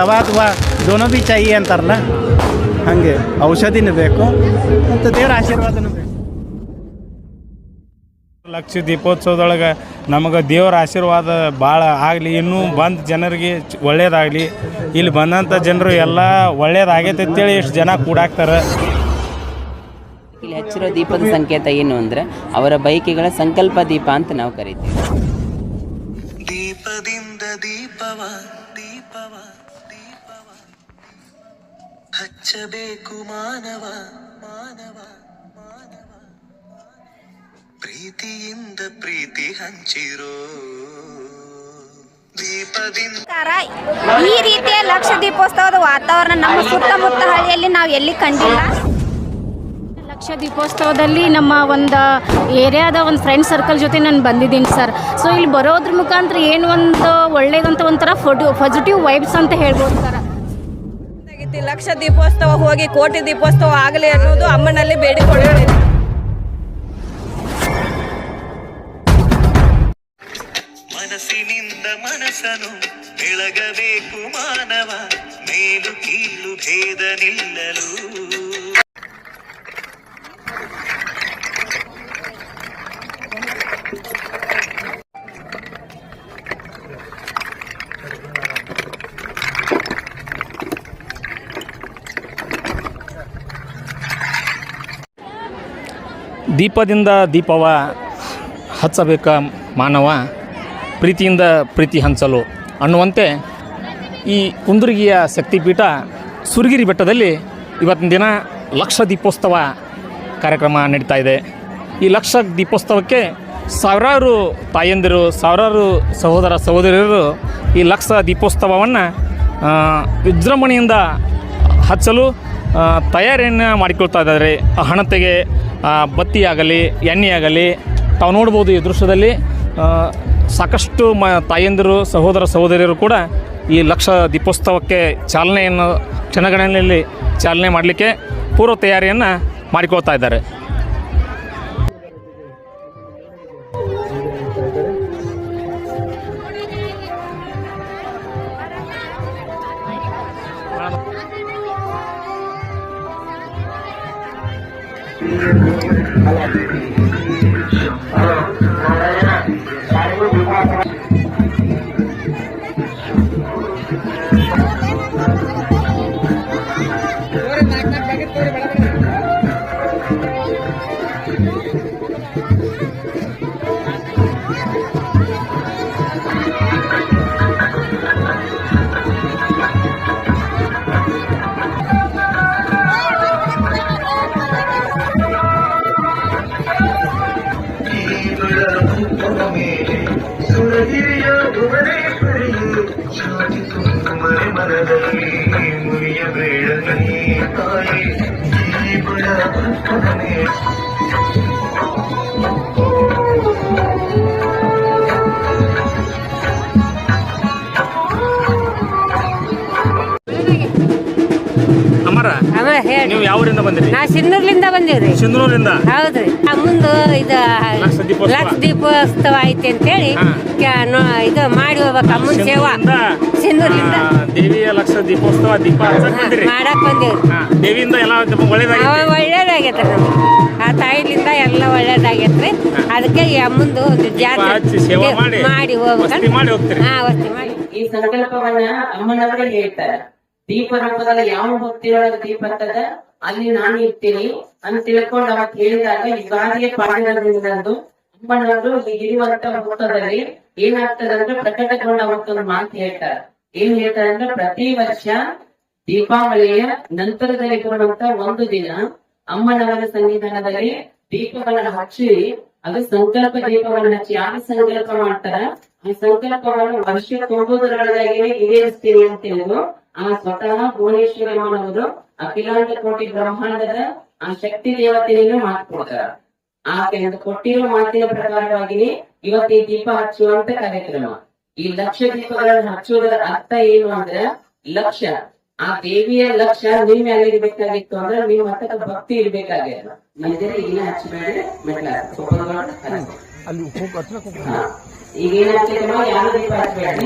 ದವಾ ಅಥವಾ ದೋನೋ ಬಿ ಚಾಯಿ ಅಂತಾರಲ್ಲ? ಹಾಗೆ. ಔಷಧಿನೂ ಬೇಕು. ಅಂತ ದೇವ್ರ ಆಶೀರ್ವಾದನೂ ಬೇಕು. ಲಕ್ಷ ದೀಪೋತ್ಸವದೊಳಗೆ ನಮಗೆ ದೇವರ ಆಶೀರ್ವಾದ ಭಾಳ ಆಗಲಿ. ಇನ್ನೂ ಬಂದ ಜನರಿಗೆ ಒಳ್ಳೇದಾಗಲಿ. ಇಲ್ಲಿ ಬಂದಂಥ ಜನರು ಎಲ್ಲ ಒಳ್ಳೇದಾಗೈತೆ ಅಂತೇಳಿ ಎಷ್ಟು ಜನ ಕೂಡಾಕ್ತಾರೆ. ಇಲ್ಲಿ ಹಚ್ಚಿರೋ ದೀಪದ ಸಂಕೇತ ಏನು ಅಂದ್ರೆ ಅವರ ಬೈಕಿಗಳ ಸಂಕಲ್ಪ ದೀಪ ಅಂತ ನಾವು ಕರಿತೀವಿ. ದೀಪದಿಂದ ದೀಪವ ಹಚ್ಚಬೇಕು ಮಾನವ ಮಾನವ ಮಾನವ. ಪ್ರೀತಿಯಿಂದ ಪ್ರೀತಿ ಹಂಚಿರೋ ನಮಸ್ಕಾರ. ಈ ರೀತಿಯ ಲಕ್ಷ ದೀಪೋತ್ಸವದ ವಾತಾವರಣ ನಮ್ಮ ಸುತ್ತಮುತ್ತ ಹಳ್ಳಿಯಲ್ಲಿ ನಾವು ಎಲ್ಲಿ ಕಂಡಿಲ್ಲ? ಲಕ್ಷ ದೀಪೋತ್ಸವದಲ್ಲಿ ನಮ್ಮ ಒಂದು ಏರಿಯಾದ ಒಂದು ಫ್ರೆಂಡ್ ಸರ್ಕಲ್ ಜೊತೆ ನಾನು ಬಂದಿದ್ದೀನಿ ಸರ್ ಸೊ ಇಲ್ಲಿ ಬರೋದ್ರ ಮುಖಾಂತರ ಏನು ಒಂದು ಒಳ್ಳೇದಂತ ಒಂಥರ ಫೋಟೋ ಪಾಸಿಟಿವ್ ವೈಬ್ಸ್ ಅಂತ ಹೇಳ್ಬೋದು ಸರ್ ಆಗೈತಿ ಲಕ್ಷ ದೀಪೋತ್ಸವ ಹೋಗಿ ಕೋಟಿ ದೀಪೋತ್ಸವ ಆಗಲಿ ಅನ್ನೋದು ಅಮ್ಮನಲ್ಲಿ ಬೇಡಿಕೊಳ್ಳುತ್ತೇನೆ ಮನಸ್ಸಿನಿಂದ ಮನಸ್ಸನು ಬೆಳಗಬೇಕು ಮಾನವ, ಮೇಲು ಕೀಳು ಭೇದ ನಿಲ್ಲಲು. ದೀಪದಿಂದ ದೀಪವ ಹಚ್ಚಬೇಕ ಮಾನವ, ಪ್ರೀತಿಯಿಂದ ಪ್ರೀತಿ ಹಂಚಲು ಅನ್ನುವಂತೆ ಈ ಕುಂದುರ್ಗಿಯ ಶಕ್ತಿಪೀಠ ಸುರಗಿರಿ ಬೆಟ್ಟದಲ್ಲಿ ಇವತ್ತಿನ ದಿನ ಲಕ್ಷ ದೀಪೋತ್ಸವ ಕಾರ್ಯಕ್ರಮ ನಡೀತಾ ಇದೆ. ಈ ಲಕ್ಷ ದೀಪೋತ್ಸವಕ್ಕೆ ಸಾವಿರಾರು ತಾಯಂದಿರು, ಸಾವಿರಾರು ಸಹೋದರ ಸಹೋದರಿಯರು ಈ ಲಕ್ಷ ದೀಪೋತ್ಸವವನ್ನು ವಿಜೃಂಭಣೆಯಿಂದ ಹಚ್ಚಲು ತಯಾರಿಯನ್ನು ಮಾಡಿಕೊಳ್ತಾ ಇದ್ದಾರೆ. ಆ ಹಣತೆಗೆ ಬತ್ತಿ ಆಗಲಿ ಎಣ್ಣೆ ಆಗಲಿ ತಾವು ನೋಡ್ಬೋದು ಈ ದೃಶ್ಯದಲ್ಲಿ ಸಾಕಷ್ಟು ಮ, ತಾಯಂದಿರು, ಸಹೋದರ ಸಹೋದರಿಯರು ಕೂಡ ಈ ಲಕ್ಷ ದೀಪೋತ್ಸವಕ್ಕೆ ಚಾಲನೆಯನ್ನು ಕ್ಷಣಗಣನೆಯಲ್ಲಿ ಚಾಲನೆ ಮಾಡಲಿಕ್ಕೆ ಪೂರ್ವ ತಯಾರಿಯನ್ನು ಮಾಡಿಕೊಳ್ತಾ ಇದ್ದಾರೆ. I like it. ನೀ ತಾಯಿ ಈ ನೀವು ಯಾವ ಊರಿಂದ ಬಂದಿರಿ? ನಾ ಸಿನ್ನೂರ್ಲಿಂದ ಬಂದೀವ್ರಿ. ಸಿಂಧನೂರಿಂದ ಹೌದ್ರಿ. ಆ ಮುಂದು ಇದು ಲಕ್ಷ ದೀಪೋತ್ಸವ. ಲಕ್ಷ ದೀಪೋತ್ಸವ ಐತಿ ಅಂತೇಳಿ ಹಾ. ಕ್ಯಾ- ನೋ- ಇದು ಮಾಡಿ ಹೋಗ್ಬೇಕು ಅಮ್ಮನ ಸೇವಾ. ಸಿನ್ನೂರ್ಲಿಂದ ಆ, ದೇವಿಯ ಲಕ್ಷ ದೀಪೋತ್ಸವ ದೀಪ ಹಚ್ಚಕ್ ಬಂದಿರಿ? ಮಾಡಕ್ ಬಂದೇವ್ರಿ. ಹಾ, ದೇವಿಯಿಂದ ಎಲ್ಲ ಅವ ಒಳ್ಳೇದಾಗಿದೆ ಒಳ್ಳೇದಾಗೈತ್ರಿ ನಮ್ಗೆ. ಆ ತಾಯಿಲಿಂದ ಎಲ್ಲ ಒಳ್ಳೇದಾಗೈತ್ರಿ. ಅದಕ್ಕೆ ಈ ಅಮ್ಮಂದು ಒಂದು ಜಾತ್ರೆ ಹಚ್ಚಿ ಸೇವಾ ಮಾಡಿ, ಮಾಡಿ ವಸ್ತಿ ಮಾಡಿ ಹೋಗ್ತೀರಿ. ಹಾ ವಸ್ತಿ ಮಾಡಿ. ಈ ಸಂಕಲ್ಪವನ್ನ ಅಮ್ಮನವರೇ ಹೇಳ್ತಾರೆ. ದೀಪ ರೂಪದಲ್ಲಿ ಯಾವ ಭಕ್ತಿಯೊಳಗೆ ದೀಪ ಅಂತದ ಅಲ್ಲಿ ನಾನು ಇರ್ತೀನಿ. ಅಂತ ತಿಳ್ಕೊಂಡು ಅವತ್ತು ಹೇಳಿದಾಗ ಯುಗಾದಿಯ ಪಾಡಿನದಿಂದಂದು ಅಮ್ಮನವರು ಇರುವಂತ ಮುಹೂರ್ತದಲ್ಲಿ ಏನಾಗ್ತದಂದ್ರೆ ಪ್ರಕಟಗೊಂಡ ಅವತ್ತೊಂದು ಮಾತು ಹೇಳ್ತಾರೆ. ಏನ್ ಹೇಳ್ತಾರೆ ಅಂದ್ರೆ ಪ್ರತಿ ವರ್ಷ ದೀಪಾವಳಿಯ ನಂತರದಲ್ಲಿ ಬರುವಂತ ಒಂದು ದಿನ ಅಮ್ಮನವರ ಸನ್ನಿಧಾನದಲ್ಲಿ ದೀಪಗಳನ್ನ ಹಚ್ಚಿ, ಅದು ಸಂಕಲ್ಪ ದೀಪವನ್ನು ಹಚ್ಚಿ, ಯಾರು ಸಂಕಲ್ಪ ಮಾಡ್ತಾರ? ಆ ಸಂಕಲ್ಪವನ್ನು ವರ್ಷ ತೊಂಬುದರೊಳಗಾಗಿ ಈಡೇರಿಸ್ತೀನಿ ಅಂತ ಹೇಳಿದ್ರು ಆ ಸ್ವತಃ ಭುವನೇಶ್ವರಮ್ಮನವರು ಅಖಿಲಾಂಡ ಕೋಟಿ ಬ್ರಹ್ಮಾಂಡದ ಆ ಶಕ್ತಿ ದೇವತೆಯನ್ನು ಮಾಡ್ಕೊಡ್ತಾರ ಆಕೆ ಅಂತ ಕೊಟ್ಟಿರುವ ಮಾತಿನ ಪ್ರಕಾರವಾಗಿ ಇವತ್ತು ಈ ದೀಪ ಹಚ್ಚುವಂತ ಕಾರ್ಯಕ್ರಮ. ಈ ಲಕ್ಷ ದೀಪಗಳನ್ನು ಹಚ್ಚುವುದರ ಅರ್ಥ ಏನು ಅಂದ್ರೆ ಲಕ್ಷ. ಆ ದೇವಿಯ ಲಕ್ಷ ನಿಮ್ ಮೇಲೆ ಇರ್ಬೇಕಾಗಿತ್ತು ಅಂದ್ರೆ ನೀವು ಮತ್ತೆ ಭಕ್ತಿ ಇರ್ಬೇಕಾಗಿಲ್ಲ ಈಗಿನ ಹಚ್ಚಬೇಡಿ ಮೆಟ್ಲ ಈಗ ಏನಾಗ್ತದೆ ಯಾರು ದೀಪ ಹಚ್ಚಬೇಡಿ.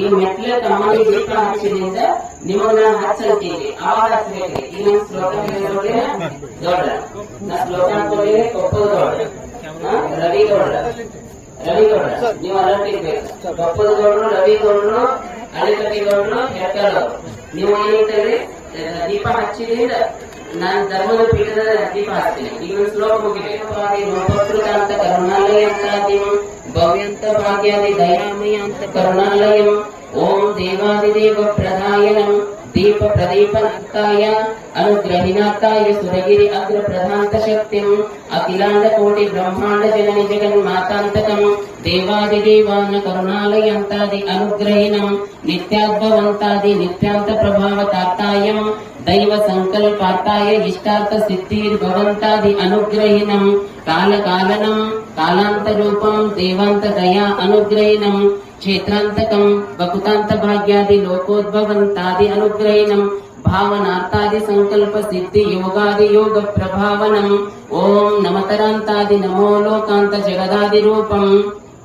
ಈಗ ಮೆಟ್ಲ ಕಮ್ಮಿ ದೀಪ ಹಚ್ಚಿದ್ರಿಂದ ನಿಮ್ಮನ್ನ ಹಚ್ಚಲ್ತೀವಿ ಅವಾಗ ಹಚ್ಬೇಕ್ರಿ. ಈಗ ನಮ್ ಶ್ಲೋಕ ದೊಡ್ಡ ನಾ ಶ್ಲೋಕ ಅನ್ಕೊಳ್ಳಿ ಕೊಪ್ಪ ದೊಡ್ಡ ರವಿ ಗೌಡ ರವಿ ಗೌಡ್ರ ನೀವು ಅಲರ್ಟ್ ಇರ್ಬೇಕು. ಕೊಪ್ಪದ ಗೌಡ್ರು ರವಿ ಗೌಡ್ರು ಅಳಿಕಟ್ಟಿ ಗೌಡ್ರು ಹೆಟ್ಟರು ನೀವು ಏನಂತೇಳಿ ದೀಪ ಹಚ್ಚಿದ್ರಿಂದ ನಾನು ಧರ್ಮದ ಪೀಠದ ದೀಪ ಹಚ್ತೀನಿ ಈಗ ಶ್ಲೋಕ ಮುಗಿಬೇಕು. ಕರುಣಾಲಯ ಅಂತ ಭವ್ಯಂತ భవ్యంతభాగ్యాది దయామయాంత కరుణాలయం ఓం దేవాదిదేవ ప్రధాయనం దీప ప్రదీపనాథాయ అనుగ్రహిణాథాయ సురగిరి అగ్ర ప్రధాంత శక్తిం అఖిలాండ కోటి బ్రహ్మాండ జనని జగన్మాతాంతకం దేవాదిదేవాన కరుణాలయంతాది అనుగ్రహిణం నిత్యాద్భవంతాది నిత్యాంత ప్రభావతాత్తాయం దైవ సంకల్పార్థాయ ఇష్టార్థ సిద్ధిర్భవంతాది అనుగ్రహిణం కాలకాలనం కాలాంతరూపం దేవాంతదయా అనుగ్రహీణం క్షేత్రాంతకం బకుతాంత భాగ్యాది లోకోద్భవం తాది అనుగ్రహీణం భావనార్థాది సంకల్ప సిద్ధి యోగాది యోగ ప్రభావనం ఓం నమతరాంతాది నమో లోకాంత జగదాది రూపం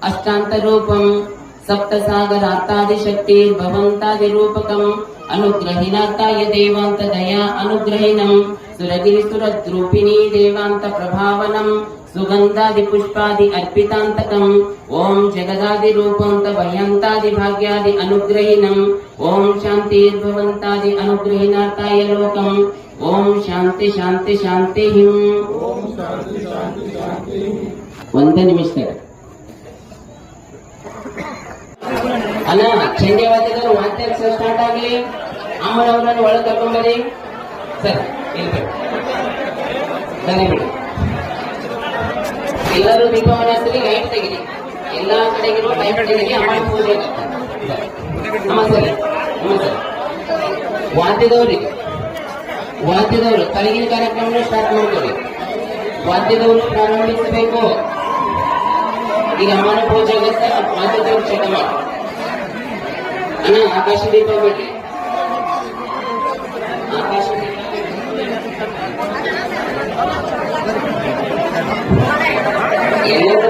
అష్టాంత రూపం సప్త సాగరార్థాది శక్తి భవంతాది రూపకం అనుగ్రహిణార్థాయ దేవాంత దయా అనుగ్రహిణం సురగిరి సురద్రూపిణీ దేవాంత ప్రభావనం ಸುಗಂಧಾದಿ ಪುಷ್ಪಾದಿ ಅರ್ಪಿತಾಂತಕಂ. ಓಂ ಜಗದಾದಿ ರೂಪಂತ ಭಯಂತಾದಿ ಭಾಗ್ಯಾದಿ ಅನುಗ್ರಹಿಣಂ ಓಂ ಶಾಂತಿರ್ಭವಂತಾದಿ ಅನುಗ್ರಹಿನಾರ್ಥಾಯ ಲೋಕಂ. ಓಂ ಶಾಂತಿ ಶಾಂತಿ ಶಾಂತಿ ಹಿಂ. ಒಂದೇ ನಿಮಿಷ. ಅಲ್ಲ ಚಂಡಿ ವಾದ್ಯದವರು ವಾದ್ಯ ಸ್ಟಾರ್ಟ್ ಆಗ್ಲಿ ಅಮ್ಮನವರನ್ನು ಅವರನ್ನು ಒಳಗೆ ಕರ್ಕೊಂಡ್ಬರಿ ಸರ್ ಇಲ್ಬೇಕು ಸರಿ ಬಿಡಿ. ಎಲ್ಲರೂ ದೀಪಾವಳಿ ಲೈಟ್ ತೆಗಿರಿ. ಎಲ್ಲ ಕಡೆಗಿರೋ ಲೈಟ್ ತೆಗಿರಿ, ಅಮ್ಮ ಪೂಜೆ ನಮಸ್ತೆ ನಮಸ್ತೆ ವಾದ್ಯದವ್ರಿಗೆ ವಾದ್ಯದವರು ಕಲಗಿನ ಕಾರ್ಯಕ್ರಮ ಸ್ಟಾರ್ಟ್ ಮಾಡ್ತೀವಿ ವಾದ್ಯದವರು ಪ್ರಾರಂಭಿಸಬೇಕು. ಈಗ ಅಮ್ಮನ ಪೂಜೆ ಆಗುತ್ತೆ ವಾದ್ಯದವ್ರು ಚಟ ಮಾಡಿ ಅಣ್ಣ, ಆಕಾಶ ದೀಪ ಬಿಡ್ರಿ. ಆಕಾಶ ದೀಪ ಎಲ್ಲರೂ ದೀಪ ಹಚ್ಚಿದ್ರೆ ದರ್ಶನ ಕೇಳಿದ್ರೆ ಅಂಬಲಿ ಪಡೆದಾಗ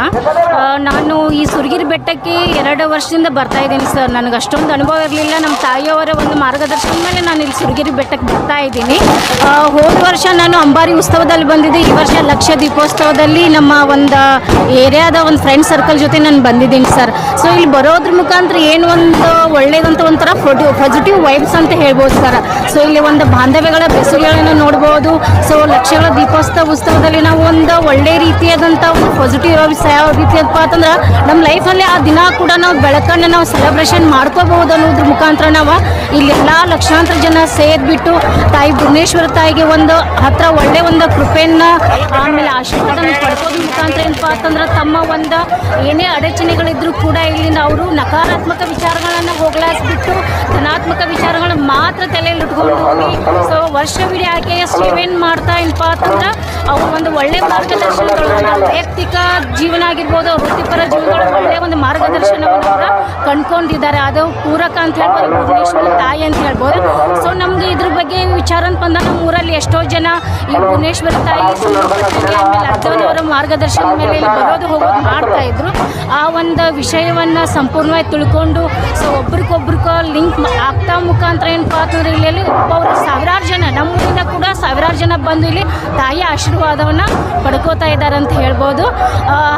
ಹತ್ರ ನಾನು ಈ ಸುರಗಿರಿ ಬೆಟ್ಟಕ್ಕೆ ಎರಡು ವರ್ಷದಿಂದ ಬರ್ತಾ ಇದ್ದೀನಿ ಸರ್. ನನಗೆ ಅಷ್ಟೊಂದು ಅನುಭವ ಇರಲಿಲ್ಲ. ನಮ್ಮ ತಾಯಿಯವರ ಒಂದು ಮಾರ್ಗದರ್ಶನ ಮೇಲೆ ನಾನು ಇಲ್ಲಿ ಸುರಗಿರಿ ಬೆಟ್ಟಕ್ಕೆ ಬರ್ತಾ ಇದ್ದೀನಿ. ಹೋದ ವರ್ಷ ನಾನು ಅಂಬಾರಿ ಉತ್ಸವದಲ್ಲಿ ಬಂದಿದ್ದೆ. ಈ ವರ್ಷ ಲಕ್ಷ ದೀಪೋತ್ಸವದಲ್ಲಿ ನಮ್ಮ ಒಂದು ಏರಿಯಾದ ಒಂದು ಫ್ರೆಂಡ್ ಸರ್ಕಲ್ ಜೊತೆ ನಾನು ಬಂದಿದ್ದೀನಿ ಸರ್. ಸೊ ಇಲ್ಲಿ ಬರೋದ್ರ ಮುಖಾಂತರ ಏನು ಒಂದು ಒಳ್ಳೇದಂತ ಒಂಥರ ಫೋಟೋ ಪಾಸಿಟಿವ್ ವೈಬ್ಸ್ ಅಂತ ಹೇಳ್ಬೋದು ಸರ್. ಸೊ ಇಲ್ಲಿ ಒಂದು ಬಾಂಧವ್ಯಗಳ ಬೆಸುಗೆಗಳನ್ನು ನೋಡ್ಬೋದು. ಸೊ ಲಕ್ಷಗಳ ದೀಪೋತ್ಸವ ಉತ್ಸವದಲ್ಲಿ ನಾವು ಒಂದು ಒಳ್ಳೆ ರೀತಿಯಾದಂಥ ಒಂದು ಪಾಸಿಟಿವ್ ವೈಬ್ಸ್ ಯಾವ ರೀತಿ ಅಂತ ಅಂತಂದ್ರೆ ನಮ್ಮ ಲೈಫಲ್ಲಿ ಆ ದಿನ ಕೂಡ ನಾವು ಬೆಳಕನ್ನು ನಾವು ಸೆಲೆಬ್ರೇಷನ್ ಮಾಡ್ಕೋಬಹುದು ಅನ್ನೋದ್ರ ಮುಖಾಂತರ ನಾವು ಇಲ್ಲೆಲ್ಲ ಲಕ್ಷಾಂತರ ಜನ ಸೇರಿಬಿಟ್ಟು ತಾಯಿ ಭುವನೇಶ್ವರ ತಾಯಿಗೆ ಒಂದು ಹತ್ರ ಒಳ್ಳೆ ಒಂದು ಕೃಪೆಯನ್ನ, ಆಮೇಲೆ ಆಶೀರ್ವಾದ ಪಡ್ಕೋದ್ರ ಮುಖಾಂತರ ಏನಪ್ಪ ಅಂತಂದ್ರೆ ತಮ್ಮ ಒಂದು ಏನೇ ಅಡಚಣೆಗಳಿದ್ರು ಕೂಡ ಇಲ್ಲಿಂದ ಅವರು ನಕಾರಾತ್ಮಕ ವಿಚಾರಗಳನ್ನು ಹೋಗ್ಲಾಸ್ಬಿಟ್ಟು ಧನಾತ್ಮಕ ವಿಚಾರಗಳನ್ನ ಮಾತ್ರ ತಲೆಯಲ್ಲಿ ಇಟ್ಕೊಂಡು ಹೋಗಿ. ಸೊ ವರ್ಷವಿಡೀ ಆಕೆಯ ಸೇವೆಯನ್ನು ಮಾಡ್ತಾ ಏನಪ್ಪ ಅಂತಂದ್ರೆ ಅವ್ರ ಒಂದು ಒಳ್ಳೆ ಮಾರ್ಗದರ್ಶನಗಳು ವೈಯಕ್ತಿಕ ವೈಯಕ್ತಿಕ ಜೀವನ ಆಗಿರ್ಬೋದು ವೃತ್ತಿಪರ ಜೀವನಗಳ ಒಳ್ಳೆ ಒಂದು ಮಾರ್ಗದರ್ಶನವನ್ನು ಕೂಡ ಕಂಡ್ಕೊಂಡಿದ್ದಾರೆ. ಅದು ಪೂರಕ ಅಂತ ಹೇಳ್ಬೋದು, ಭುವನೇಶ್ವರ ತಾಯಿ ಅಂತ ಹೇಳ್ಬೋದು. ಸೊ ನಮಗೆ ಇದ್ರ ಬಗ್ಗೆ ವಿಚಾರ ಅಂತ ಬಂದಾಗ ನಮ್ಮ ಊರಲ್ಲಿ ಎಷ್ಟೋ ಜನ ಈ ಭುವನೇಶ್ವರ ತಾಯಿ ಆಮೇಲೆ ಅರ್ಧವನವರ ಮಾರ್ಗದರ್ಶನದ ಮೇಲೆ ಇಲ್ಲಿ ಬರೋದು, ಹೋಗೋದು ಮಾಡ್ತಾ ಇದ್ರು. ಆ ಒಂದು ವಿಷಯವನ್ನ ಸಂಪೂರ್ಣವಾಗಿ ತಿಳ್ಕೊಂಡು ಸೊ ಒಬ್ರಿಗೊಬ್ರಿಗ ಲಿಂಕ್ ಆಗ್ತಾ ಮುಖಾಂತರ ಏನಪ್ಪ ಅಂತಂದ್ರೆ ಇಲ್ಲಿ ಒಬ್ಬರು ಸಾವಿರಾರು ಜನ, ನಮ್ಮೂರಿಂದ ಕೂಡ ಸಾವಿರಾರು ಜನ ಬಂದು ಇಲ್ಲಿ ತಾಯಿ ಆಶೀರ್ವಾದವನ್ನ ಪಡ್ಕೋತಾ ಇದ್ದಾರೆ ಅಂತ ಹೇಳ್ಬೋದು.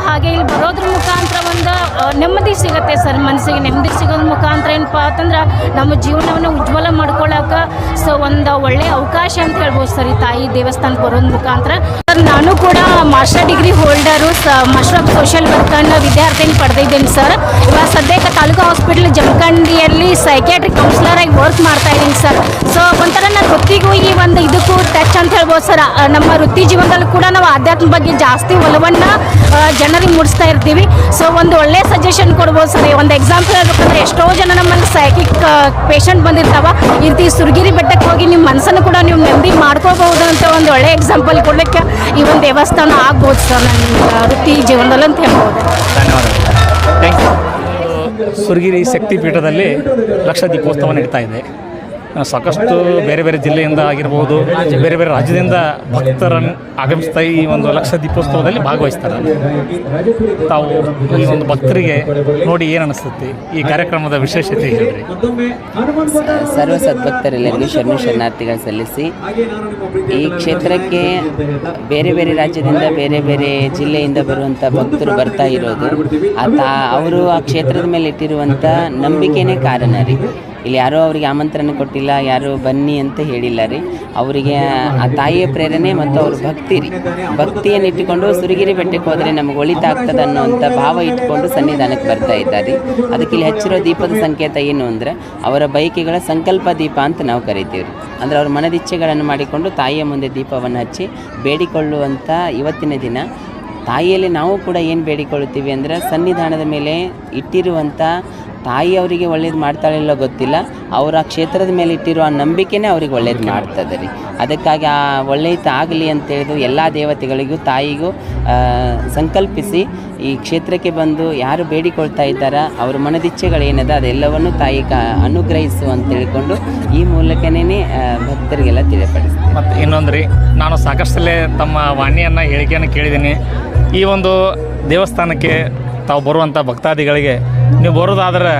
ಹಾಗೆ ಇಲ್ಲಿ ಬರೋದ್ರ ಮುಖಾಂತರ ಒಂದು ನೆಮ್ಮದಿ ಸಿಗುತ್ತೆ ಸರ್ ಮನಸ್ಸಿಗೆ. ನೆಮ್ಮದಿ ಸಿಗೋದ್ರ ಮುಖಾಂತರ ಏನಪ್ಪ ಅಂತಂದ್ರೆ ನಮ್ಮ ಜೀವನವನ್ನು ಉಜ್ವಲ ಮಾಡ್ಕೊಳ್ಳೋಕೆ ಸೊ ಒಂದು ಒಳ್ಳೆಯ ಅವಕಾಶ ಅಂತ ಹೇಳ್ಬೋದು ಸರ್ ಈ ತಾಯಿ ದೇವಸ್ಥಾನಕ್ಕೆ ಬರೋದ್ರ ಮುಖಾಂತರ. ಸರ್, ನಾನು ಕೂಡ master degree holder master of social ವರ್ಕನ್ನು ವಿದ್ಯಾರ್ಥಿನಿ ಪಡೆದಿದ್ದೀನಿ ಸರ್. ಇವಾಗ ಸದ್ಯಕ್ಕೆ ತಾಲೂಕು ಹಾಸ್ಪಿಟಲ್ ಜಮಖಂಡಿಯಲ್ಲಿ ಸೈಕ್ಯಾಟ್ರಿಕ್ ಕೌನ್ಸಿಲಿಂಗ್ ಕೌನ್ಸಿಲರ್ ಆಗಿ ವರ್ಕ್ ಮಾಡ್ತಾ ಇದ್ದೀನಿ ಸರ್. ಸೊ ಒಂಥರ ನನ್ನ ವೃತ್ತಿಗೂ ಈ ಒಂದು ಇದಕ್ಕೂ ಟಚ್ ಅಂತ ಹೇಳ್ಬೋದು ಸರ್. ನಮ್ಮ ವೃತ್ತಿ ಜೀವನದಲ್ಲಿ ಕೂಡ ನಾವು ಆಧ್ಯಾತ್ಮ ಬಗ್ಗೆ ಜಾಸ್ತಿ ಒಲವನ್ನು ಜನರಿಗೆ ಮೂಡಿಸ್ತಾ ಇರ್ತೀವಿ. ಸೊ ಒಂದು ಒಳ್ಳೆ ಸಜೆಷನ್ ಕೊಡ್ಬೋದು ಸರ್. ಒಂದು ಎಕ್ಸಾಂಪಲ್ ಆಗಬೇಕಂದ್ರೆ ಎಷ್ಟೋ ಜನ ನಮ್ಮಲ್ಲಿ ಸೈಕಿಕ್ ಪೇಷಂಟ್ ಬಂದಿರ್ತಾವ. ಈ ರೀತಿ ಸುರಗಿರಿ ಬೆಟ್ಟಕ್ಕೆ ಹೋಗಿ ನಿಮ್ಮ ಮನಸ್ಸನ್ನು ಕೂಡ ನೀವು ನೆಮ್ಮದಿ ಮಾಡ್ಕೋಬಹುದು ಅಂತ ಒಂದು ಒಳ್ಳೆ ಎಕ್ಸಾಂಪಲ್ ಕೊಡ್ಲಿಕ್ಕೆ ಈ ಒಂದು ದೇವಸ್ಥಾನ ಆಗ್ಬೋದು ಸರ್ ನನ್ನ ವೃತ್ತಿ ಜೀವನದಲ್ಲಿ ಅಂತ ಹೇಳ್ಬೋದು. ಧನ್ಯವಾದಗಳು. ಥ್ಯಾಂಕ್ ಯು ಸುರಗಿರಿ ಶಕ್ತಿ ಪೀಠದಲ್ಲಿ ಲಕ್ಷ ದೀಪೋತ್ಸವ ನಡೀತಾ ಇದೆ. ಸಾಕಷ್ಟು ಬೇರೆ ಬೇರೆ ಜಿಲ್ಲೆಯಿಂದ ಆಗಿರ್ಬೋದು, ಬೇರೆ ಬೇರೆ ರಾಜ್ಯದಿಂದ ಭಕ್ತರನ್ನು ಆಗಮಿಸ್ತಾ ಈ ಒಂದು ಲಕ್ಷ ದೀಪೋತ್ಸವದಲ್ಲಿ ಭಾಗವಹಿಸ್ತಾರೆ. ತಾವು ಈ ಒಂದು ಭಕ್ತರಿಗೆ ನೋಡಿ ಏನು ಅನಿಸ್ತೈತಿ? ಈ ಕಾರ್ಯಕ್ರಮದ ವಿಶೇಷತೆ ಹೇಳ್ರಿ. ಸರ್ವ ಸದ್ಭಕ್ತರೆಲ್ಲರಿಗೂ ಶರಣು ಶರಣಾರ್ಥಿಗಳು ಸಲ್ಲಿಸಿ ಈ ಕ್ಷೇತ್ರಕ್ಕೆ ಬೇರೆ ಬೇರೆ ರಾಜ್ಯದಿಂದ ಬೇರೆ ಬೇರೆ ಜಿಲ್ಲೆಯಿಂದ ಬರುವಂಥ ಭಕ್ತರು ಬರ್ತಾ ಇರೋದು. ಆ ಅವರು ಆ ಕ್ಷೇತ್ರದ ಮೇಲೆ ಇಟ್ಟಿರುವಂಥ ನಂಬಿಕೆನೇ ಕಾರಣ ರೀ. ಇಲ್ಲಿ ಯಾರೂ ಅವರಿಗೆ ಆಮಂತ್ರಣ ಕೊಟ್ಟಿಲ್ಲ, ಯಾರು ಬನ್ನಿ ಅಂತ ಹೇಳಿಲ್ಲ ರೀ. ಅವರಿಗೆ ಆ ತಾಯಿಯ ಪ್ರೇರಣೆ ಮತ್ತು ಅವ್ರ ಭಕ್ತಿ ರೀ. ಭಕ್ತಿಯನ್ನು ಇಟ್ಟುಕೊಂಡು ಸುರಿಗಿರಿ ಬೆಟ್ಟಕ್ಕೆ ಹೋದರೆ ನಮಗೆ ಒಳಿತಾಗ್ತದೆ ಅನ್ನೋವಂಥ ಭಾವ ಇಟ್ಕೊಂಡು ಸನ್ನಿಧಾನಕ್ಕೆ ಬರ್ತಾ ಇದ್ದಾರೆ ಅದಕ್ಕೆ ಇಲ್ಲಿ ಹಚ್ಚಿರೋ ದೀಪದ ಸಂಕೇತ ಏನು ಅಂದರೆ, ಅವರ ಬಯಕೆಗಳ ಸಂಕಲ್ಪ ದೀಪ ಅಂತ ನಾವು ಕರಿತೀವಿ ಅಂದರೆ ಅವ್ರ ಮನದಿಚ್ಛೆಗಳನ್ನು ಮಾಡಿಕೊಂಡು ತಾಯಿಯ ಮುಂದೆ ದೀಪವನ್ನು ಹಚ್ಚಿ ಬೇಡಿಕೊಳ್ಳುವಂಥ ಇವತ್ತಿನ ದಿನ. ತಾಯಿಯಲ್ಲಿ ನಾವು ಕೂಡ ಏನು ಬೇಡಿಕೊಳ್ಳುತ್ತೀವಿ ಅಂದರೆ, ಸನ್ನಿಧಾನದ ಮೇಲೆ ಇಟ್ಟಿರುವಂಥ ತಾಯಿ ಅವರಿಗೆ ಒಳ್ಳೇದು ಮಾಡ್ತಾಳಿಲ್ಲ ಗೊತ್ತಿಲ್ಲ. ಅವರ ಕ್ಷೇತ್ರದ ಮೇಲೆ ಇಟ್ಟಿರೋ ಆ ನಂಬಿಕೆನೇ ಅವ್ರಿಗೆ ಒಳ್ಳೇದು ಮಾಡ್ತದೆ ರೀ. ಅದಕ್ಕಾಗಿ ಆ ಒಳ್ಳೆಯದು ಆಗಲಿ ಅಂತೇಳಿದು ಎಲ್ಲ ದೇವತೆಗಳಿಗೂ, ತಾಯಿಗೂ ಸಂಕಲ್ಪಿಸಿ ಈ ಕ್ಷೇತ್ರಕ್ಕೆ ಬಂದು ಯಾರು ಬೇಡಿಕೊಳ್ತಾ ಇದ್ದಾರ, ಅವ್ರ ಮನದಿಚ್ಛೆಗಳೇನದ ಅದೆಲ್ಲವನ್ನು ತಾಯಿ ಕ ಅನುಗ್ರಹಿಸು ಅಂತ ತಿಳ್ಕೊಂಡು ಈ ಮೂಲಕನೇ ಭಕ್ತರಿಗೆಲ್ಲ ತಿಳಿಪಡಿಸ್ತೀವಿ. ಮತ್ತು ಇನ್ನೊಂದು ರೀ, ನಾನು ಸಾಕಷ್ಟಲ್ಲೇ ತಮ್ಮ ವಾಣಿಯನ್ನು, ಹೇಳಿಕೆಯನ್ನು ಕೇಳಿದ್ದೀನಿ. ಈ ಒಂದು ದೇವಸ್ಥಾನಕ್ಕೆ ತಾವು ಬರುವಂಥ ಭಕ್ತಾದಿಗಳಿಗೆ ನೀವು ಬರೋದಾದ್ರೆ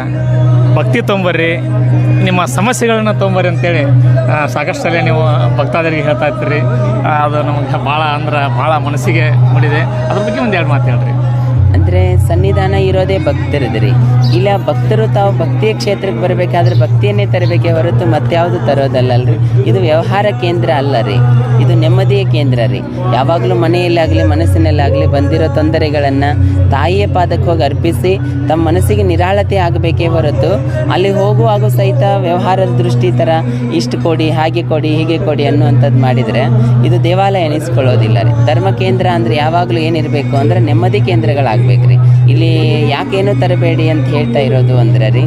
ಭಕ್ತಿ ತೊಂಬರ್ರಿ, ನಿಮ್ಮ ಸಮಸ್ಯೆಗಳನ್ನ ತೊಂಬರ್ರಿ ಅಂತೇಳಿ ಸಾಕಷ್ಟು ಸಾಕಷ್ಟಲ್ಲೇ ನೀವು ಭಕ್ತಾದರಿಗೆ ಹೇಳ್ತಾ ಇರ್ತೀರಿ. ಅದು ನಮಗೆ ಭಾಳ ಅಂದ್ರೆ ಭಾಳ ಮನಸ್ಸಿಗೆ ಮುಡಿದೆ. ಅದ್ರ ಬಗ್ಗೆ ಒಂದು ಎರಡು ಮಾತು ಹೇಳ್ರಿ. ಅಂದರೆ ಸನ್ನಿಧಾನ ಇರೋದೇ ಭಕ್ತರದ್ದು ರೀ ಇಲ್ಲ ಭಕ್ತರು ತಾವು ಭಕ್ತಿಯ ಕ್ಷೇತ್ರಕ್ಕೆ ಬರಬೇಕಾದ್ರೆ ಭಕ್ತಿಯನ್ನೇ ತರಬೇಕೇ ಹೊರತು ಮತ್ತಾವುದು ತರೋದಲ್ಲಲ್ರಿ. ಇದು ವ್ಯವಹಾರ ಕೇಂದ್ರ ಅಲ್ಲ ರೀ. ಇದು ನೆಮ್ಮದಿಯ ಕೇಂದ್ರ ರೀ. ಯಾವಾಗಲೂ ಮನೆಯಲ್ಲಾಗಲಿ, ಮನಸ್ಸಿನಲ್ಲಾಗಲಿ ಬಂದಿರೋ ತೊಂದರೆಗಳನ್ನು ತಾಯಿಯ ಪಾದಕ್ಕೆ ಹೋಗಿ ಅರ್ಪಿಸಿ ತಮ್ಮ ಮನಸ್ಸಿಗೆ ನಿರಾಳತೆ ಆಗಬೇಕೇ ಹೊರತು ಅಲ್ಲಿ ಹೋಗುವಾಗ ಸಹಿತ ವ್ಯವಹಾರದ ದೃಷ್ಟಿ ಥರ ಇಷ್ಟು ಕೊಡಿ, ಹಾಗೆ ಕೊಡಿ, ಹೀಗೆ ಕೊಡಿ ಅನ್ನುವಂಥದ್ದು ಮಾಡಿದರೆ ಇದು ದೇವಾಲಯ ಎನಿಸ್ಕೊಳ್ಳೋದಿಲ್ಲ ರೀ. ಧರ್ಮ ಕೇಂದ್ರ ಅಂದರೆ ಯಾವಾಗಲೂ ಏನಿರಬೇಕು ಅಂದರೆ ನೆಮ್ಮದಿ ಕೇಂದ್ರಗಳಾಗಬೇಕು ರೀ ಇಲ್ಲಿ ಯಾಕೇನು ತರಬೇಡಿ ಅಂತ ಹೇಳ್ತಾ ಇರೋದು ಅಂದ್ರೆ ರೀ,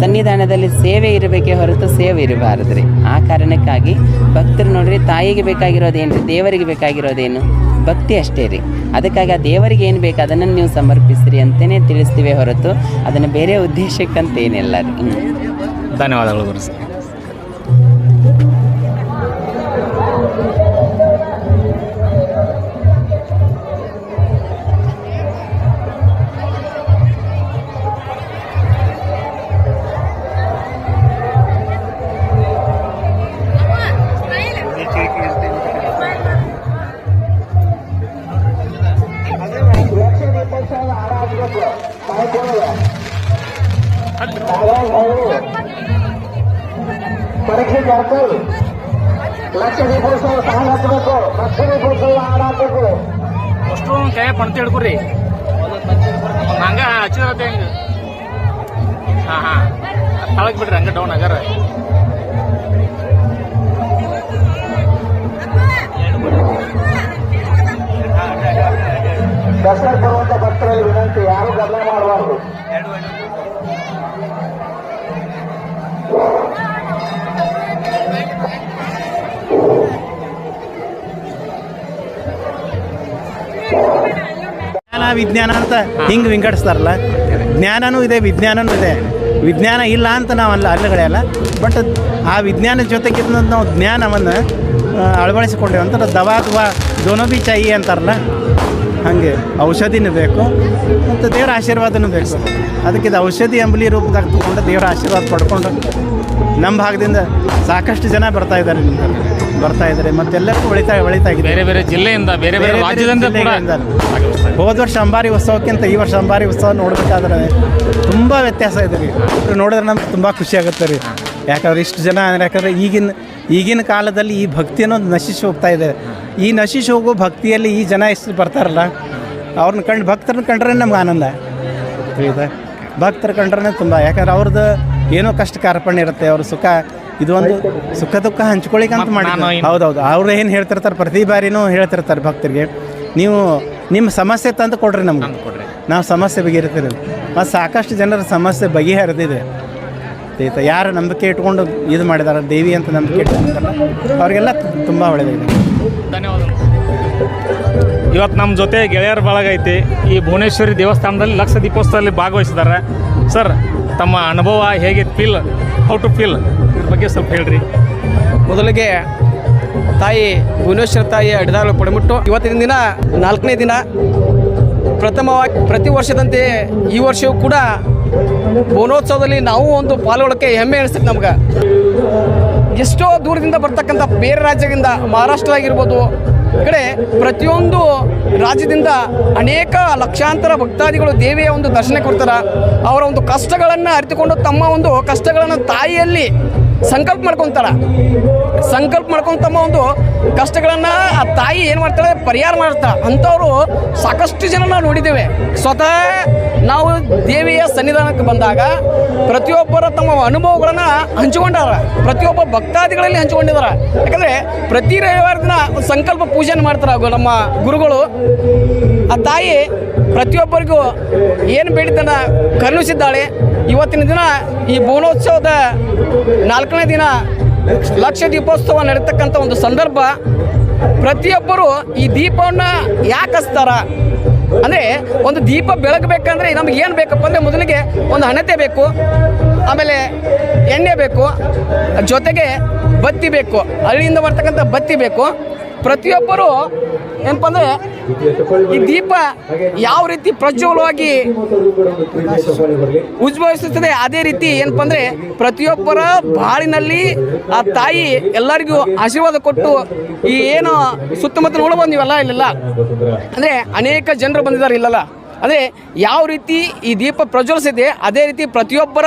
ಸನ್ನಿಧಾನದಲ್ಲಿ ಸೇವೆ ಇರಬೇಕೇ ಹೊರತು ಸೇವೆ ಇರಬಾರದು ರೀ ಆ ಕಾರಣಕ್ಕಾಗಿ ಭಕ್ತರು ನೋಡ್ರಿ, ತಾಯಿಗೆ ಬೇಕಾಗಿರೋದೇನು ರೀ ದೇವರಿಗೆ ಬೇಕಾಗಿರೋದೇನು ಭಕ್ತಿ ಅಷ್ಟೇ ರೀ. ಅದಕ್ಕಾಗಿ ಆ ದೇವರಿಗೆ ಏನು ಬೇಕು ಅದನ್ನು ನೀವು ಸಮರ್ಪಿಸ್ರಿ ಅಂತಲೇ ತಿಳಿಸ್ತೀವಿ ಹೊರತು, ಅದನ್ನು ಬೇರೆ ಉದ್ದೇಶಕ್ಕಂತೇನಿಲ್ಲ ರೀ. ಧನ್ಯವಾದಗಳು ಗುರು ಪರೀಕ್ಷೆ ಜಾರ್ಕಲ್ ಲಕ್ಷ ದೀಪೋತ್ಸವ ಸಾಲ ಹಚ್ಚಬೇಕು ಲಕ್ಷ ದೀಪೋತ್ಸವ ಹಾಡಾಕಬೇಕು ಅಷ್ಟು ಕೈ ಪಣತಿ ಹಿಡ್ಕೊರಿ. ಹಂಗ ಹಚ್ಚಿರತ್ತೆ ಹೆಂಗೆ? ಹಾ ಹಾ. ತಳಗ್ ಬಿಡ್ರಿ, ಹಂಗೆ ಡೌನ್ ಅಗಾರ ದಸರಾ ಬರುವಂತ ಭಕ್ತರಲ್ಲಿ ವಿನಂತಿ, ಯಾರು ಗಮನ ಮಾಡಬಾರ್ದು. ವಿಜ್ಞಾನ ಅಂತ ಹಿಂಗೆ ವಿಂಗಡಿಸ್ತಾರಲ್ಲ ಜ್ಞಾನನೂ ಇದೆ ವಿಜ್ಞಾನನೂ ಇದೆ. ವಿಜ್ಞಾನ ಇಲ್ಲ ಅಂತ ನಾವು ಅಲ್ಲ ಅಲ್ಲಗಳೆಯಲ್ಲ ಬಟ್ ಆ ವಿಜ್ಞಾನದ ಜೊತೆಗಿದ್ದ ನಾವು ಜ್ಞಾನವನ್ನು ಅಳವಡಿಸಿಕೊಂಡೇವೆ ಅಂತ ದವಾ ಅಥವಾ ದೋನೋ ಬಿ ಚಾಯಿ ಅಂತಾರಲ್ಲ ಹಾಗೆ ಔಷಧಿನೂ ಬೇಕು ಮತ್ತು ದೇವರ ಆಶೀರ್ವಾದನೂ ಬೇಕು. ಅದಕ್ಕೆ ಇದು ಔಷಧಿ ಅಂಬಲಿ ರೂಪದಾಗ ತಗೊಂಡು ದೇವರ ಆಶೀರ್ವಾದ ಪಡ್ಕೊಂಡು ನಮ್ಮ ಭಾಗದಿಂದ ಸಾಕಷ್ಟು ಜನ ಬರ್ತಾ ಇದ್ದಾರೆ ಬರ್ತಾ ಇದ್ದಾರೆ ಮತ್ತೆಲ್ಲರಿಗೂ ಒಳಿತಾ ಒಳಿತಾಗಿದೆ. ಬೇರೆ ಬೇರೆ ಜಿಲ್ಲೆಯಿಂದ ಬೇರೆ ಬೇರೆ ರಾಜ್ಯದಿಂದ. ಹೋದ ವರ್ಷ ಅಂಬಾರಿ ಉತ್ಸವಕ್ಕಿಂತ ಈ ವರ್ಷ ಅಂಬಾರಿ ಉತ್ಸವ ನೋಡಬೇಕಾದ್ರೆ ತುಂಬ ವ್ಯತ್ಯಾಸ ಇದೆ ರೀ. ನೋಡಿದ್ರೆ ನಮ್ಗೆ ತುಂಬ ಖುಷಿ ಆಗುತ್ತೆ ರೀ. ಯಾಕಂದ್ರೆ ಇಷ್ಟು ಜನ ಯಾಕಂದ್ರೆ ಈಗಿನ ಈಗಿನ ಕಾಲದಲ್ಲಿ ಈ ಭಕ್ತಿ ಅನ್ನೋದು ನಶಿಸಿ ಹೋಗ್ತಾ ಇದೆ. ಈ ನಶಿಸಿ ಹೋಗೋ ಭಕ್ತಿಯಲ್ಲಿ ಈ ಜನ ಎಷ್ಟು ಬರ್ತಾರಲ್ಲ ಅವ್ರನ್ನ ಕಂಡು ಭಕ್ತರನ್ನ ಕಂಡ್ರೆ ನಮ್ಗೆ ಆನಂದ. ತಿಳಿದ ಭಕ್ತರ ಕಂಡ್ರೆ ತುಂಬ. ಯಾಕಂದ್ರೆ ಅವ್ರದ್ದು ಏನೋ ಕಷ್ಟ ಕಾರ್ಪಣ್ಯ ಇರುತ್ತೆ ಅವ್ರ ಸುಖ ಇದು ಒಂದು ಸುಖ ದುಃಖ ಹಂಚ್ಕೊಳ್ಳಿಕ್ಕೆ ಅಂತ ಮಾಡಿ ಹೌದೌದು. ಅವ್ರು ಏನು ಹೇಳ್ತಿರ್ತಾರೆ ಪ್ರತಿ ಬಾರಿನೂ ಹೇಳ್ತಿರ್ತಾರೆ ಭಕ್ತರಿಗೆ ನೀವು ನಿಮ್ಮ ಸಮಸ್ಯೆ ತಂದು ಕೊಡ್ರಿ ನಮ್ಗೆ. ಕೊಡ್ರಿ. ನಾವು ಸಮಸ್ಯೆ ಬಗೆಹರಿತೀರಿ ಮತ್ತು ಸಾಕಷ್ಟು ಜನರ ಸಮಸ್ಯೆ ಬಗೆಹರಿದಿದೆ. ಆಯ್ತಾ? ಯಾರು ನಂಬಿಕೆ ಇಟ್ಕೊಂಡು ಇದು ಮಾಡಿದಾರೆ? ದೇವಿ ಅಂತ ನಂಬಿಕೆ ಇಟ್ಕೊಂಡಿದ್ದಾರೆ ಅವರಿಗೆಲ್ಲ ತುಂಬ ಒಳ್ಳೆಯದಾಗಿದೆ ಧನ್ಯವಾದಗಳು. ಇವತ್ತು ನಮ್ಮ ಜೊತೆ ಗೆಳೆಯರ ಬಳಗ ಐತಿ. ಈ ಭುವನೇಶ್ವರಿ ದೇವಸ್ಥಾನದಲ್ಲಿ ಲಕ್ಷ ದೀಪೋತ್ಸವದಲ್ಲಿ ಭಾಗವಹಿಸಿದ್ದಾರೆ ಸರ್ ತಮ್ಮ ಅನುಭವ ಹೇಗೆ ಫೀಲ್ ಹೌ ಟು ಫೀಲ್ ಇದ್ರ ಬಗ್ಗೆ ಸ್ವಲ್ಪ ಹೇಳ್ರಿ. ಮೊದಲಿಗೆ ತಾಯಿ ಭುವನೇಶ್ವರ ತಾಯಿ ಅಡಿದಾಳು ಪಡಬಿಟ್ಟು ಇವತ್ತಿನ ದಿನ ನಾಲ್ಕನೇ ದಿನ. ಪ್ರಥಮವಾಗಿ ಪ್ರತಿ ವರ್ಷದಂತೆ ಈ ವರ್ಷವೂ ಕೂಡ ಭುವನೋತ್ಸವದಲ್ಲಿ ನಾವು ಒಂದು ಪಾಲ್ಗೊಳ್ಳೋಕ್ಕೆ ಹೆಮ್ಮೆ ಅನಿಸ್ತದೆ ನಮ್ಗೆ. ಎಷ್ಟೋ ದೂರದಿಂದ ಬರ್ತಕ್ಕಂಥ ಬೇರೆ ರಾಜ್ಯದಿಂದ ಮಹಾರಾಷ್ಟ್ರ ಆಗಿರ್ಬೋದು ಕಡೆ ಪ್ರತಿಯೊಂದು ರಾಜ್ಯದಿಂದ ಅನೇಕ ಲಕ್ಷಾಂತರ ಭಕ್ತಾದಿಗಳು ದೇವಿಯ ಒಂದು ದರ್ಶನ ಕೊಡ್ತಾರೆ. ಅವರ ಒಂದು ಕಷ್ಟಗಳನ್ನು ಅರಿತುಕೊಂಡು ತಮ್ಮ ಒಂದು ಕಷ್ಟಗಳನ್ನು ತಾಯಿಯಲ್ಲಿ ಸಂಕಲ್ಪ ಮಾಡ್ಕೊತಾರ ಸಂಕಲ್ಪ ಮಾಡ್ಕೊಂಡು ತಮ್ಮ ಒಂದು ಕಷ್ಟಗಳನ್ನು ಆ ತಾಯಿ ಏನು ಮಾಡ್ತಾಳೆ? ಪರಿಹಾರ ಮಾಡ್ತಾಳೆ. ಅಂಥವ್ರು ಸಾಕಷ್ಟು ಜನ ನಾವು ನೋಡಿದ್ದೇವೆ. ಸ್ವತಃ ನಾವು ದೇವಿಯ ಸನ್ನಿಧಾನಕ್ಕೆ ಬಂದಾಗ ಪ್ರತಿಯೊಬ್ಬರ ತಮ್ಮ ಅನುಭವಗಳನ್ನು ಹಂಚಿಕೊಂಡಾರ. ಪ್ರತಿಯೊಬ್ಬ ಭಕ್ತಾದಿಗಳಲ್ಲಿ ಹಂಚಿಕೊಂಡಿದ್ದಾರೆ ಯಾಕಂದರೆ ಪ್ರತಿ ರವಿವಾರ ದಿನ ಸಂಕಲ್ಪ ಪೂಜೆಯನ್ನು ಮಾಡ್ತಾರೆ ನಮ್ಮ ಗುರುಗಳು. ಆ ತಾಯಿ ಪ್ರತಿಯೊಬ್ಬರಿಗೂ ಏನು ಬೇಡಿದ್ದನ್ನು ಕರುಣಿಸಿದ್ದಾಳೆ. ಇವತ್ತಿನ ದಿನ ಈ ಬೋನೋತ್ಸವದ ನಾಲ್ಕನೇ ದಿನ ಲಕ್ಷ ದೀಪೋತ್ಸವ ನಡೀತಕ್ಕಂಥ ಒಂದು ಸಂದರ್ಭ, ಪ್ರತಿಯೊಬ್ಬರು ಈ ದೀಪವನ್ನು ಯಾಕೆ ಹಚ್ತಾರ? ಅಂದರೆ ಒಂದು ದೀಪ ಬೆಳಗಬೇಕಂದ್ರೆ ನಮ್ಗೆ ಏನು ಬೇಕಪ್ಪ ಅಂದರೆ ಮೊದಲಿಗೆ ಒಂದು ಹಣತೆ ಬೇಕು, ಆಮೇಲೆ ಎಣ್ಣೆ ಬೇಕು, ಜೊತೆಗೆ ಬತ್ತಿ ಬೇಕು, ಹಳ್ಳಿಯಿಂದ ಬರ್ತಕ್ಕಂಥ ಬತ್ತಿ ಬೇಕು. ಪ್ರತಿಯೊಬ್ಬರು ಏನಪ್ಪ ಅಂದರೆ ಈ ದೀಪ ಯಾವ ರೀತಿ ಪ್ರಜ್ವಲವಾಗಿ ಉಜ್ಭವಿಸುತ್ತದೆ ಅದೇ ರೀತಿ ಏನಪ್ಪ ಅಂದರೆ ಪ್ರತಿಯೊಬ್ಬರ ಬಾಳಿನಲ್ಲಿ ಆ ತಾಯಿ ಎಲ್ಲರಿಗೂ ಆಶೀರ್ವಾದ ಕೊಟ್ಟು ಈ ಏನು ಸುತ್ತಮುತ್ತಲು ನೋಡ್ಬೋದು ನೀವೆಲ್ಲ ಇಲ್ಲೆಲ್ಲ? ಅಂದರೆ ಅನೇಕ ಜನರು ಬಂದಿದ್ದಾರೆ ಇಲ್ಲಲ್ಲ. ಅದೇ ಯಾವ ರೀತಿ ಈ ದೀಪ ಪ್ರಜ್ವಲಿಸಿದೆ, ಅದೇ ರೀತಿ ಪ್ರತಿಯೊಬ್ಬರ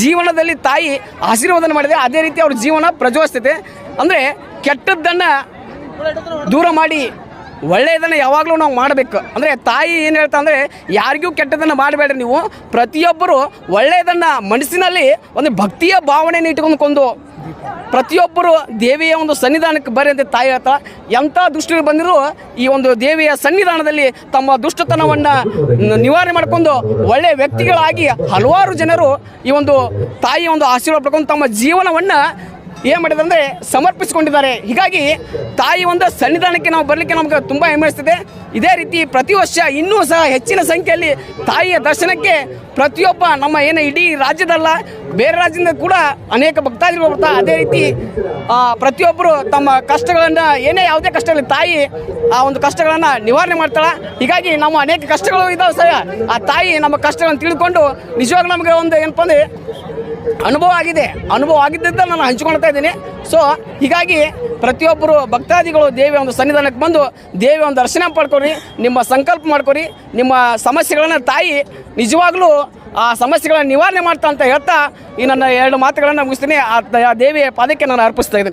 ಜೀವನದಲ್ಲಿ ತಾಯಿ ಆಶೀರ್ವಾದ ಮಾಡಿದೆ, ಅದೇ ರೀತಿ ಅವ್ರ ಜೀವನ ಪ್ರಜ್ವಲಿಸ್ತಿದೆ. ಅಂದರೆ ಕೆಟ್ಟದ್ದನ್ನು ದೂರ ಮಾಡಿ. ಒಳ್ಳೆಯದನ್ನು ಯಾವಾಗಲೂ ನಾವು ಮಾಡಬೇಕು. ಅಂದರೆ ತಾಯಿ ಏನು ಹೇಳ್ತಾ ಅಂದರೆ, ಯಾರಿಗೂ ಕೆಟ್ಟದನ್ನು ಮಾಡಬೇಡ್ರಿ ನೀವು. ಪ್ರತಿಯೊಬ್ಬರು ಒಳ್ಳೆಯದನ್ನು ಮನಸ್ಸಿನಲ್ಲಿ ಒಂದು ಭಕ್ತಿಯ ಭಾವನೆಯನ್ನು ಇಟ್ಕೊಂಡ್ಕೊಂಡು ಪ್ರತಿಯೊಬ್ಬರು ದೇವಿಯ ಒಂದು ಸನ್ನಿಧಾನಕ್ಕೆ ಬರೆ ಅಂತ ತಾಯಿ ಹೇಳ್ತಾ ಎಂಥ ದುಷ್ಟರು ಬಂದರೂ ಈ ಒಂದು ದೇವಿಯ ಸನ್ನಿಧಾನದಲ್ಲಿ ತಮ್ಮ ದುಷ್ಟತನವನ್ನು ನಿವಾರಣೆ ಮಾಡಿಕೊಂಡು ಒಳ್ಳೆಯ ವ್ಯಕ್ತಿಗಳಾಗಿ ಹಲವಾರು ಜನರು ಈ ಒಂದು ತಾಯಿಯ ಒಂದು ಆಶೀರ್ವಾದ ಪಡ್ಕೊಂಡು ತಮ್ಮ ಜೀವನವನ್ನು ಏನು ಮಾಡಿದೆ ಅಂದರೆ ಸಮರ್ಪಿಸಿಕೊಂಡಿದ್ದಾರೆ. ಹೀಗಾಗಿ ತಾಯಿ ಒಂದು ಸನ್ನಿಧಾನಕ್ಕೆ ನಾವು ಬರಲಿಕ್ಕೆ ನಮ್ಗೆ ತುಂಬ ಹೆಮ್ಮೆಸ್ತದೆ ಇದೇ ರೀತಿ ಪ್ರತಿ ವರ್ಷ ಇನ್ನೂ ಸಹ ಹೆಚ್ಚಿನ ಸಂಖ್ಯೆಯಲ್ಲಿ ತಾಯಿಯ ದರ್ಶನಕ್ಕೆ ಪ್ರತಿಯೊಬ್ಬ ನಮ್ಮ ಏನು ಇಡೀ ರಾಜ್ಯದಲ್ಲ, ಬೇರೆ ರಾಜ್ಯದಿಂದ ಕೂಡ ಅನೇಕ ಭಕ್ತಾದಿಗಳು ಬರ್ತಾ ಅದೇ ರೀತಿ ಪ್ರತಿಯೊಬ್ಬರು ತಮ್ಮ ಕಷ್ಟಗಳನ್ನು, ಏನೇ ಯಾವುದೇ ಕಷ್ಟ ಇರಲಿ ತಾಯಿ ಆ ಒಂದು ಕಷ್ಟಗಳನ್ನು ನಿವಾರಣೆ ಮಾಡ್ತಾಳೆ. ಹೀಗಾಗಿ ನಮ್ಮ ಅನೇಕ ಕಷ್ಟಗಳು ಇದ್ದಾವೆ ಸಹ. ಆ ತಾಯಿ ನಮ್ಮ ಕಷ್ಟಗಳನ್ನು ತಿಳ್ಕೊಂಡು ನಿಜವಾಗ್ಲೂ ನಮಗೆ ಒಂದು ಏನಪ್ಪ ಅಂದರೆ ಅನುಭವ ಆಗಿದೆ. ಅನುಭವ ಆಗಿದ್ದರಿಂದ ನಾನು ಹಂಚಿಕೊಳ್ತಾ ಇದ್ದೀನಿ. ಸೊ ಹೀಗಾಗಿ ಪ್ರತಿಯೊಬ್ಬರು ಭಕ್ತಾದಿಗಳು ದೇವಿಯ ಒಂದು ಸನ್ನಿಧಾನಕ್ಕೆ ಬಂದು ದೇವಿಯ ಒಂದು ದರ್ಶನ ಪಡ್ಕೊರಿ, ನಿಮ್ಮ ಸಂಕಲ್ಪ ಮಾಡ್ಕೊರಿ, ನಿಮ್ಮ ಸಮಸ್ಯೆಗಳನ್ನು ತಾಯಿ ನಿಜವಾಗ್ಲೂ ಆ ಸಮಸ್ಯೆಗಳನ್ನು ನಿವಾರಣೆ ಮಾಡ್ತಾ ಅಂತ ಹೇಳ್ತಾ ಈ ನನ್ನ ಎರಡು ಮಾತುಗಳನ್ನು ಮುಗಿಸ್ತೀನಿ. ಆ ದೇವಿಯ ಪಾದಕ್ಕೆ ನಾನು ಅರ್ಪಿಸ್ತಾ